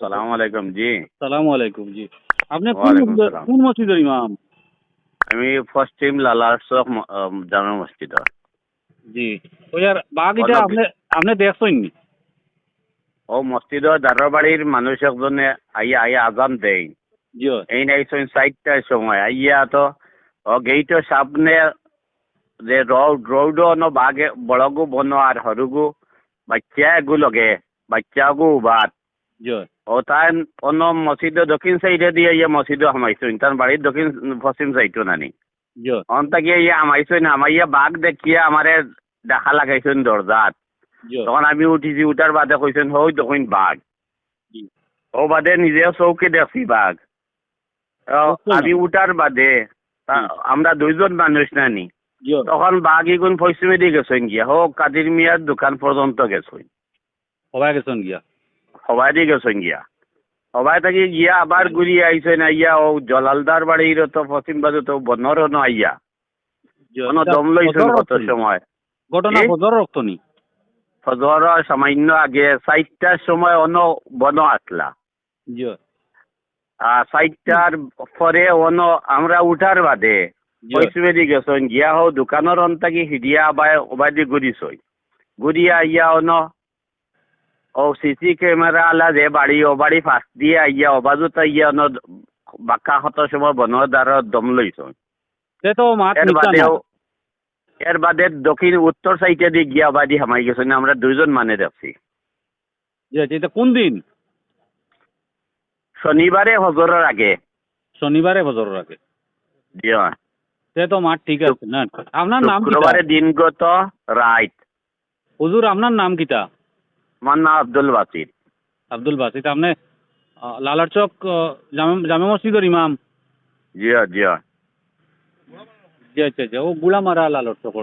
সালাম আলাইকুম জি। সালাম আলাইকুম জি। আপনি কোন মসজিদের ইমাম? আমি পশ্চিম লালার চক ম- আহ, জামে মসজিদ। জি। ওই আর অলপ- আপনি আপনি দেখছেন নি? ও মসজিদর দারোর বাড়ির মানুষ একজনে আইয়া আইয়া আজান দেয়। এই চারটার সময়। আইয়া তো ও গেইটের সামনে যে রোড রোড ন বাগে বড়গু বন আর হরুগু বাচ্চা এগু লগে বাচ্চাগু বাদ। জি। ও তাই অন্য মসজিদের দক্ষিণ সাইডে দিয়ে ইয়ে মসজিদও হামাইছেন তার বাড়ির দক্ষিণ পশ্চিম সাইডও নানি। জি অন্তাকে ইয়ে হামাইছেন হামাইয়া বাঘ দেখিয়ে আমারে দেখা লাগাইছেন দরজাত তখন আমি উঠিছি উঠার বাদে কইছেন হই তখন বাঘ। ও বাদে নিজে চৌকে দেখছি বাঘ। আমি উঠার বাদে আমরা দুইজন মানুষ নানি। তখন বাঘ ইগুন পশ্চিমে দিয়ে গেছেন গিয়া। হোক কাদির মিয়ার দোকান পর্যন্ত গেছেন সবাই গেছেন গিয়া? দিয়ে গেছেন গিয়া। সবাই থাকি গিয়া আবার ঘুরিয়ে আইছেন আইয়া ও জলালদার বাড়ির তো পশ্চিম বাজু তো বনরও ন আইয়া। কোনো দম লইছেন কত সময়? ঘটনা কি? বজর রক্ত ফজর সামান্য আগে চারটার সময় অন্য বন আসলা। চারটার পরে অন্য আমরা উঠার বাদে জি পশ্চিমে দি গেছেন গিয়া হো দোকানের অন্তাকি হিডিয়া বাই ওবাদি ঘুরিছই ঘুরিয়া আইয়া অন ও সিসি ক্যামেরা আলা যে বাড়ি ও বাড়ি ফাঁস দিয়ে আইয়া অবাজুত আইয়া অন বাক্কা হত সময় বনৰ দ্বাৰত দম সে তো মাত এর বাদেও এর বাদে দক্ষিণ উত্তর সাইডে দি গিয়া বাদি হামাই গেছেন আমরা দুইজন মানে দেখছি কোন দিন শনিবারে হজরের আগে শনিবারে বজরের আগে জি। সে তো মাঠ ঠিক আছে না আপনার নাম শুক্রবারে দিনগত রাইট হুজুর আপনার নাম কিটা আমার নাম আব্দুল বাসির। আব্দুল বাসির আপনি লালার চক জামে মসজিদের ইমাম? জিয়া জিয়া। জি আচ্ছা আচ্ছা ও গুড়ামারা লালার চক